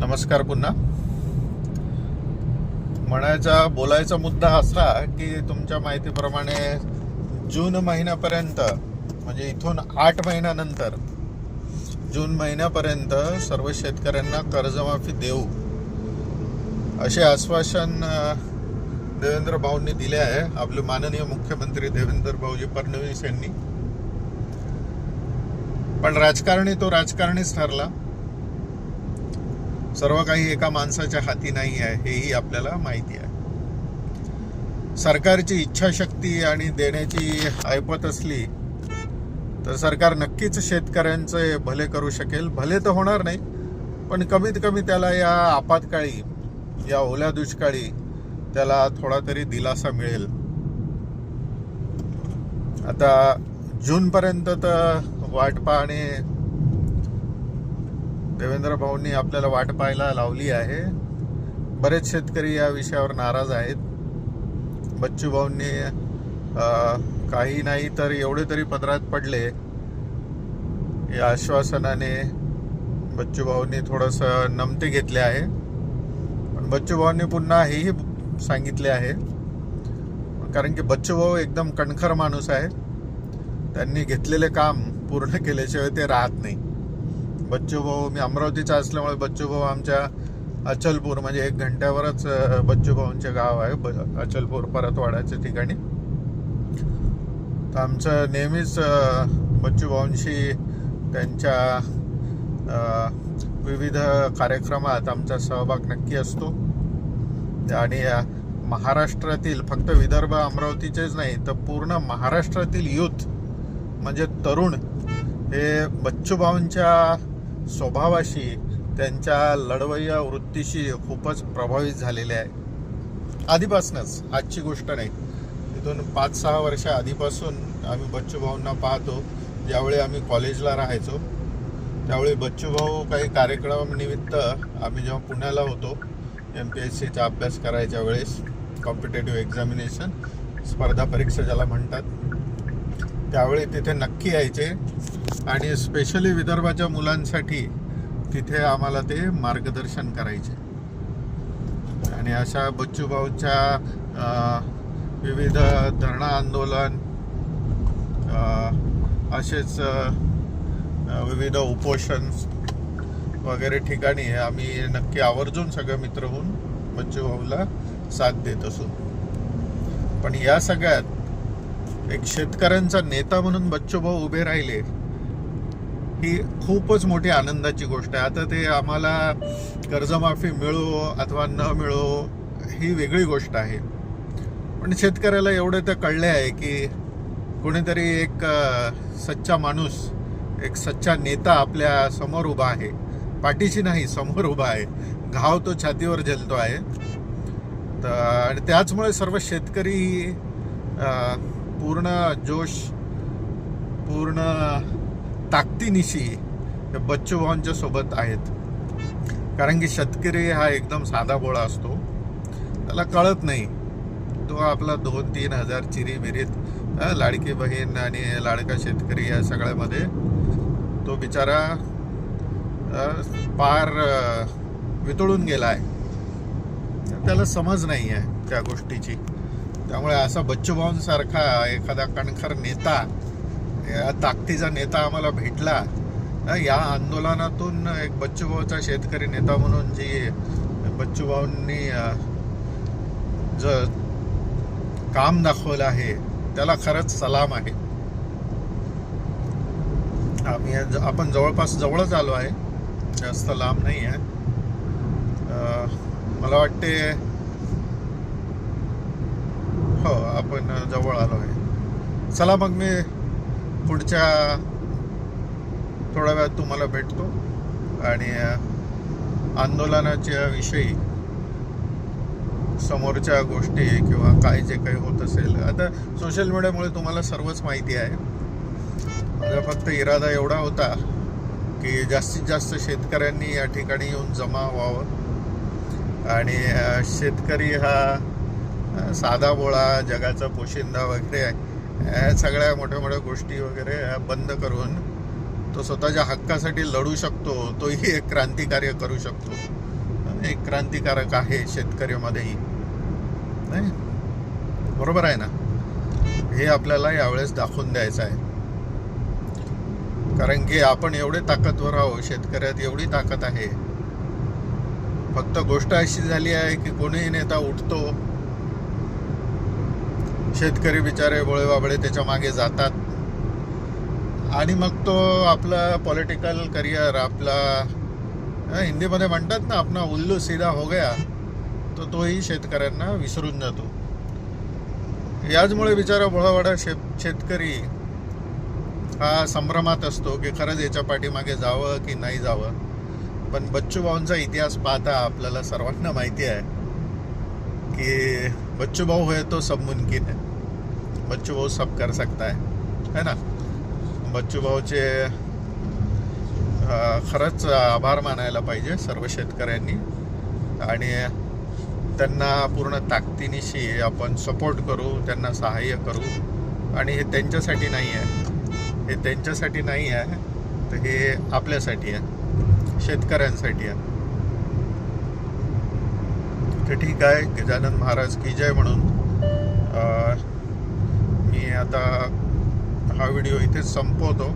नमस्कार पुन्हा. म्हणायचा बोलायचा मुद्दा असा की तुमच्या माहितीप्रमाणे जून महिन्यापर्यंत म्हणजे इथून आठ महिन्यानंतर जून महिन्यापर्यंत सर्व शेतकऱ्यांना कर्जमाफी देऊ असे आश्वासन देवेंद्र भाऊंनी दिले आहे. आपले माननीय मुख्यमंत्री देवेंद्र भाऊजी फडणवीस यांनी. पण राजकारणी तो राजकारणीच ठरला. सर्व काही एका माणसाच्या हाती नाही आहे हेही आपल्याला माहिती आहे. सरकारची इच्छाशक्ती आणि देण्याची ऐपत असली तर सरकार नक्कीच शेतकऱ्यांचे भले करू शकेल. भले तर होणार नाही पण कमीत कमी त्याला या आपत्काळी या ओल्या दुष्काळी त्याला थोडा तरी दिलासा मिळेल. आता जूनपर्यंत तर वाट पाहणे देवेंद्र भाऊंनी आपल्याला वाट पाहायला लावली आहे. बरेच शेतकरी या विषयावर नाराज आहेत. बच्चू भाऊंनी काही नाही तर एवढे तरी पदरात पडले. या आश्वासनाने बच्चू भाऊंनी थोडंसं नमते घेतले आहे. पण बच्चू भाऊंनी पुन्हा हेही सांगितले आहे. कारण की बच्चू भाऊ एकदम कणखर माणूस आहे. त्यांनी घेतलेले काम पूर्ण केल्याशिवाय ते राहत नाही. बच्चू भाऊ मी अमरावतीचा असल्यामुळे बच्चू भाऊ आमच्या अचलपूर म्हणजे एक घंट्यावरच बच्चू भाऊंचे गाव आहे ब- अचलपूर परतवाड्याच्या ठिकाणी. तर आमचं नेहमीच बच्चू भाऊंशी त्यांच्या विविध कार्यक्रमात आमचा सहभाग नक्की असतो. आणि महाराष्ट्रातील फक्त विदर्भ अमरावतीचेच नाही तर पूर्ण महाराष्ट्रातील युथ म्हणजे तरुण हे बच्चूभाऊंच्या स्वभावाशी त्यांच्या लढवय्या वृत्तीशी खूपच प्रभावित झालेले आहे. आधीपासूनच आजची गोष्ट नाही. तिथून पाच सहा वर्ष आधीपासून आम्ही बच्चूभाऊंना पाहतो. ज्यावेळी आम्ही कॉलेजला राहायचो त्यावेळी बच्चूभाऊ काही कार्यक्रमानिमित्त आम्ही जेव्हा पुण्याला होतो एम पी एस सीचा अभ्यास करायच्या वेळेस कॉम्पिटेटिव्ह एक्झामिनेशन स्पर्धा परीक्षा ज्याला म्हणतात त्यावेळी तिथे नक्की यायचे. आणि स्पेशली विदर्भाच्या मुलांसाठी तिथे आम्हाला ते मार्गदर्शन करायचे. आणि अशा बच्चूभाऊच्या विविध धरणा आंदोलन असेच विविध उपोषण वगैरे ठिकाणी आम्ही नक्की आवर्जून सगळे मित्र होऊन बच्चूभाऊला साथ देत असू. पण या सगळ्यात एक शेतकऱ्यांचा नेता म्हणून बच्चूभाऊ उभे राहिले ही खूपच मोठी आनंदाची गोष्ट आहे. आता ते आम्हाला कर्जमाफी मिळो अथवा न मिळो ही वेगळी गोष्ट आहे. पण शेतकऱ्याला एवढं तर कळले आहे की कोणीतरी एक सच्चा माणूस एक सच्चा नेता आपल्यासमोर उभा आहे. पाठीशी नाही समोर उभा आहे. घाव तो छातीवर झेलतो आहे. तर आणि त्याचमुळे सर्व शेतकरी पूर्ण जोश पूर्ण ताकदीनिशी बच्चू भावांच्या सोबत आहेत. कारण की शेतकरी हा एकदम साधा बोळा असतो. त्याला कळत नाही. तो आपला दोन तीन हजार चिरीबिरीत लाडकी बहीण आणि लाडका शेतकरी या सगळ्यामध्ये तो बिचारा पार वितळून गेला आहे त्याला समज नाही आहे त्या गोष्टीची. त्यामुळे असा बच्चूभाऊंसारखा एखादा कणखर नेता या ताकदीचा नेता आम्हाला भेटला या आंदोलनातून एक बच्चूभाऊचा शेतकरी नेता म्हणून जी बच्चूभाऊंनी ज काम दाखवलं आहे त्याला खरंच सलाम आहे. आम्ही आपण जवळपास जवळच आलो आहे जास्त लांब नाही आहे मला वाटते हो आपण जवळ आलो आहे. चला मग मी पुढच्या थोड्या वेळात तुम्हाला भेटतो. आणि आंदोलनाच्या विषयी समोरच्या गोष्टी किंवा काय जे काही होत असेल. आता सोशल मीडियामुळे तुम्हाला सर्वच माहिती आहे. माझा फक्त इरादा एवढा होता की जास्तीत जास्त शेतकऱ्यांनी या ठिकाणी येऊन जमा व्हावं. आणि शेतकरी हा साधा बोळा जगाचा पोशिंदा वगैरे या सगळ्या मोठ्या मोठ्या गोष्टी वगैरे बंद करून तो स्वतःच्या हक्कासाठी लढू शकतो तोही एक क्रांतिकार्य करू शकतो. एक क्रांतिकारक आहे शेतकऱ्यामध्येही. नाही? बरोबर आहे ना? हे आपल्याला यावेळेस दाखवून द्यायचं आहे. कारण की आपण एवढे ताकदवर आहोत शेतकऱ्यात एवढी ताकद आहे. फक्त गोष्ट अशी झाली आहे की कोणीही नेता उठतो शेतकरी बिचारे बोळे बाबळे त्याच्यामागे जातात. आणि मग तो आपला पॉलिटिकल करिअर आपला हिंदीमध्ये म्हणतात ना आपला उल्लू सीधा हो गया तो तोही शेतकऱ्यांना विसरून जातो. याचमुळे बिचारा बोळावाडा शेत शेतकरी हा संभ्रमात असतो की खरंच याच्या पाठीमागे जावं की नाही जावं. पण बच्चू भाऊंचा इतिहास पाहता आपल्याला सर्वांना माहिती आहे की बच्चू भाऊ है तो सब मुमकिन है। बच्चू भाऊ सब कर सकता है है ना? बच्चू भाऊचे खरंच आभार मानायला पाहिजे सर्व शेतकऱ्यांनी. आणि त्यांना पूर्ण ताकदीनिशी आपण सपोर्ट करू त्यांना सहाय्य करू. आणि हे त्यांच्यासाठी नाही आहे. हे त्यांच्यासाठी नाही आहे तर हे आपल्यासाठी आहे शेतकऱ्यांसाठी आहे. तर ठीक आहे गजानन महाराज की जय म्हणून. मी आता हा व्हिडिओ इथेच संपवतो.